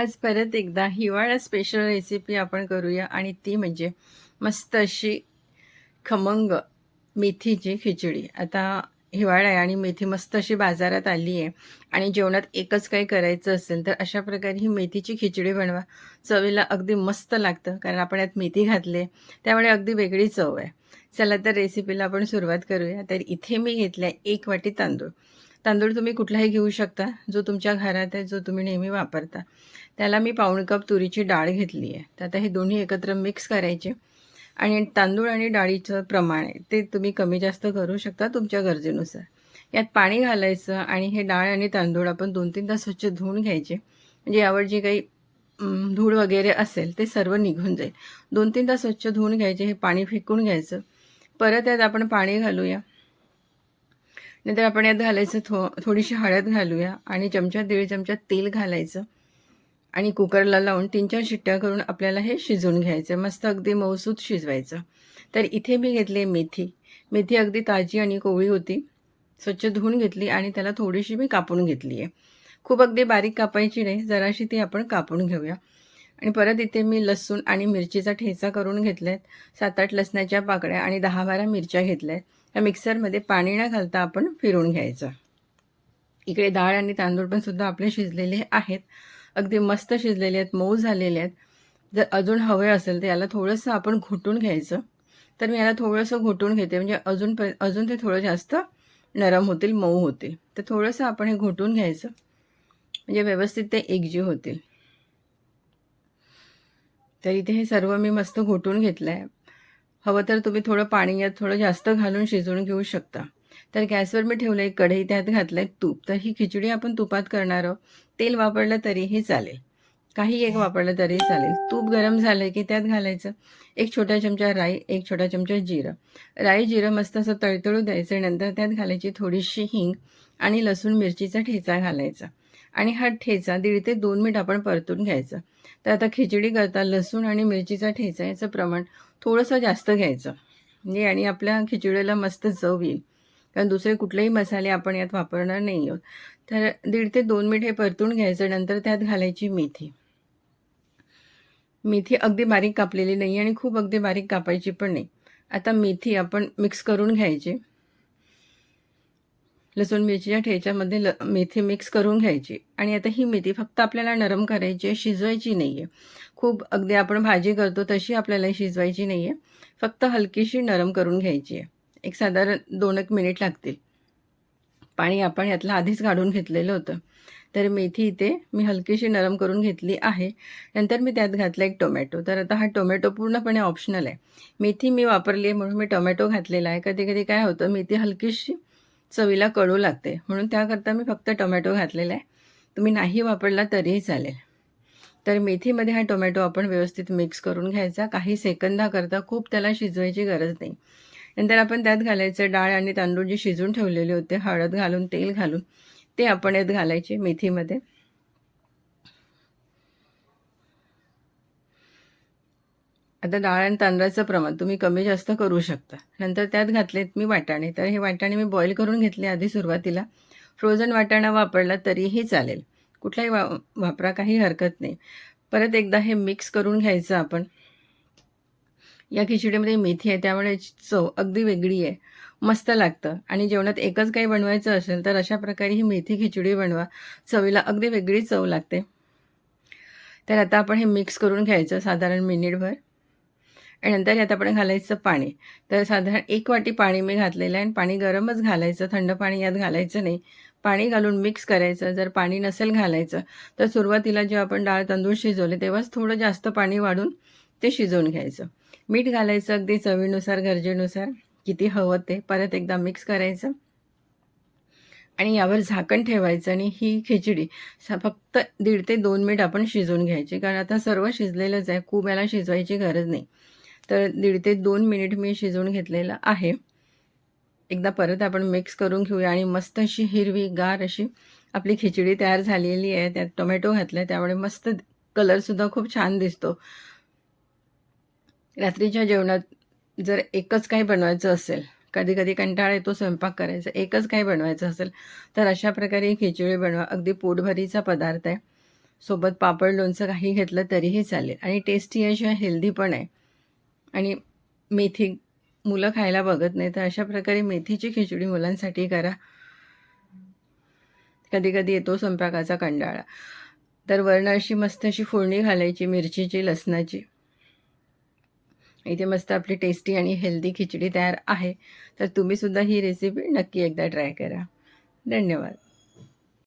आज परत एकदा हिवाळा स्पेशल रेसिपी आपण करूया आणि ती म्हणजे मस्त अशी खमंग मेथीची खिचडी. आता हिवाळा आहे आणि मेथी मस्त अशी बाजारात आली आहे आणि जेवणात एकच काही करायचं असेल तर अशा प्रकारे ही मेथीची खिचडी बनवा. चवीला अगदी मस्त लागतं कारण आपण यात मेथी घातले त्यामुळे अगदी वेगळी चव आहे. चला तर रेसिपीला आपण सुरुवात करूया. तर इथे मी घेतल्या एक वाटी तांदूळ. तांदूळ तुम्ही कुठलाही घेऊ शकता जो तुमच्या घरात आहे जो तुम्ही नेहमी वापरता. त्याला मी पाऊण कप तुरीची डाळ घेतली आहे. तर आता हे दोन्ही एकत्र मिक्स करायचे. आणि तांदूळ आणि डाळीचं प्रमाण आहे ते तुम्ही कमी जास्त करू शकता तुमच्या गरजेनुसार. यात पाणी घालायचं आणि हे डाळ आणि तांदूळ आपण दोन तीनदा स्वच्छ धुवून घ्यायचे. म्हणजे यावर जे काही धूळ वगैरे असेल ते सर्व निघून जाईल. दोन तीनदा स्वच्छ धुवून घ्यायचे हे पाणी फेकून घ्यायचं. परत यात आपण पाणी घालूया. नंतर आपण यात घालायचं थो थोडीशी हळद घालूया आणि चमचा दीड चमचा तेल घालायचं. आणि कुकरला लावून तीन चार शिट्ट्या करून आपल्याला हे शिजवून घ्यायचं. मस्त अगदी मऊसूत शिजवायचं. तर इथे मी घेतली मेथी. मेथी अगदी ताजी आणि कोवळी होती. स्वच्छ धुवून घेतली आणि त्याला थोडीशी मी कापून घेतली आहे खूप अगदी बारीक कापायची नाही. जराशी ती आपण कापून घेऊया. आणि परत इथे मी लसूण आणि मिरचीचा ठेचा करून घेतला आहेत सात आठ लसणाच्या पाकळ्या आणि दहा बारा मिरच्या घेतल्या आहेत या मिक्सरमध्ये पाणी न घालता आपण फिरून घ्यायचं. इकडे डाळ आणि तांदूळ पण सुद्धा आपले शिजलेले आहेत. अगदी मस्त शिजलेले आहेत मऊ झालेले आहेत. जर अजून हवे असेल तर याला थोडंसं आपण घोटून घ्यायचं. तर मी याला थोडंसं घोटून घेते. म्हणजे अजून प अजून ते थोडं जास्त नरम होतील मऊ होतील. तर थोडंसं आपण हे घोटून घ्यायचं. म्हणजे व्यवस्थित ते एकजीव होतील. तर इथे हे सर्व मी मस्त घोटून घेतलं आहे हवं तर तुम्ही थोडं पाणी यात थोडं जास्त घालून शिजवून घेऊ शकता. तर गॅसवर मी ठेवलं एक कढई त्यात घातलं आहे तूप. तर ही खिचडी आपण तुपात करणार आहोत. तेल वापरलं तरीही चालेल. काही एक वापरलं तरी चालेल. तूप गरम झालं की त्यात घालायचं? एक छोटा चमचा राई एक छोटा चमचा जिरं. राई जिरं मस्त असं तळतळू द्यायचं. नंतर त्यात घालायची थोडीशी हिंग आणि लसूण मिरचीचा ठेचा घालायचा. आणि हा ठेचा दीड ते दोन मिनिट आपण परतून घ्यायचा. तर आता खिचडी करता लसूण आणि मिरचीचा ठेचा याचं प्रमाण थोडंसं जास्त घ्यायचं. म्हणजे आणि आपल्या खिचडीला मस्त चव येईल. कारण दुसरे कुठलेही मसाले आपण यात वापरणार नाही आहोत. तर दीड ते दोन मिनिट हे परतून घ्यायचं नंतर त्यात घालायची मेथी. मेथी अगदी बारीक कापलेली नाही आणि खूप अगदी बारीक कापायची पण नाही. आता मेथी आपण मिक्स करून घ्यायची. लसूण मिरचीच्या ठेच्यामध्ये ल मेथी मिक्स करून घ्यायची. आणि आता ही मेथी फक्त आपल्याला नरम करायची आहे शिजवायची नाही आहे खूप अगदी आपण भाजी करतो तशी आपल्याला शिजवायची नाही आहे फक्त हलकीशी नरम करून घ्यायची आहे. एक साधारण दोन एक मिनिट लागतील. पाणी आपण यातलं आधीच काढून घेतलेलं होतं. तर मेथी इथे मी हलकीशी नरम करून घेतली आहे. नंतर मी त्यात घातला एक टोमॅटो. तर आता हा टोमॅटो पूर्णपणे ऑप्शनल आहे. मेथी मी वापरली आहे म्हणून मी टोमॅटो घातलेला आहे. कधी कधी काय होतं मेथी हलकीशी चवीला कडू लागते. म्हणून त्याकरता मी फक्त टोमॅटो घातलेला आहे. तुम्ही नाही वापरला तरीही चालेल. तर मेथीमध्ये हा टोमॅटो आपण व्यवस्थित मिक्स करून घ्यायचा. काही सेकंदाकरता खूप त्याला शिजवायची गरज नाही. नंतर आपण त्यात घालायचं डाळ आणि तांदूळ जे शिजून ठेवलेले होते हळद घालून तेल घालून ते आपण यात घालायचे मेथीमध्ये. आता डाळ आणि तांदळाचं प्रमाण तुम्ही कमी जास्त करू शकता. नंतर त्यात घातलेत मी वाटाणे. तर हे वाटाणे मी बॉईल करून घेतले आधी सुरुवातीला. फ्रोझन वाटाणा वापरला तरीही चालेल. कुठलाही वा वापरा काही हरकत नाही. परत एकदा हे मिक्स करून घ्यायचं आपण. या खिचडीमध्ये मेथी आहे त्यामुळे चव अगदी वेगळी आहे. मस्त लागतं. आणि जेवणात एकच काही बनवायचं असेल तर अशा प्रकारे ही मेथी खिचडी बनवा. चवीला अगदी वेगळी चव लागते. तर आता आपण हे मिक्स करून घ्यायचं साधारण मिनिटभर आणि नंतर यात आपण घालायचं पाणी. तर साधारण एक वाटी पाणी मी घातलेलं आहे आणि पाणी गरमच घालायचं थंड पाणी यात घालायचं नाही. पाणी घालून मिक्स करायचं जर पाणी नसेल घालायचं तर सुरुवातीला जेव्हा आपण डाळ तांदूळ शिजवले तेव्हाच थोडं जास्त पाणी वाढून ते शिजवून घ्यायचं. मीठ घालायचं अगदी चवीनुसार गरजेनुसार किती हवं ते परत एकदा मिक्स करायचं. आणि यावर झाकण ठेवायचं आणि ही खिचडी फक्त दीड ते दोन मिनिट आपण शिजवून घ्यायची कारण आता सर्व शिजलेलंच आहे खूप याला शिजवायची गरज नाही. तर दीड ते दोन मिनिट मी शिजवून घेतलेलं आहे. एकदा परत आपण मिक्स करून घेऊया आणि मस्त अशी हिरवी गार अशी आपली खिचडी तयार झालेली आहे. त्यात टोमॅटो घातला त्यामुळे मस्त कलरसुद्धा खूप छान दिसतो. रात्रीच्या जेवणात जर एकच काही बनवायचं असेल कधी कधी कंटाळा येतो स्वयंपाक करायचा एकच काही बनवायचं असेल तर अशा प्रकारे खिचडी बनवा. अगदी पोटभरीचा पदार्थ आहे. सोबत पापड लोणचं काही घेतलं तरीही चालेल. आणि टेस्टी अशी हेल्दी पण आहे. आणि मेथी मुलं खायला बघत नाही तर अशा प्रकारे मेथीची खिचडी मुलांसाठी करा. कधी कधी येतो स्वयंपाकाचा कंटाळा. तर वर्ण अशी मस्त अशी फोडणी घालायची मिरचीची लसणाची. इथे मस्त आपली टेस्टी आणि हेल्दी खिचडी तयार आहे. तर तुम्हीसुद्धा ही रेसिपी नक्की एकदा ट्राय करा. धन्यवाद.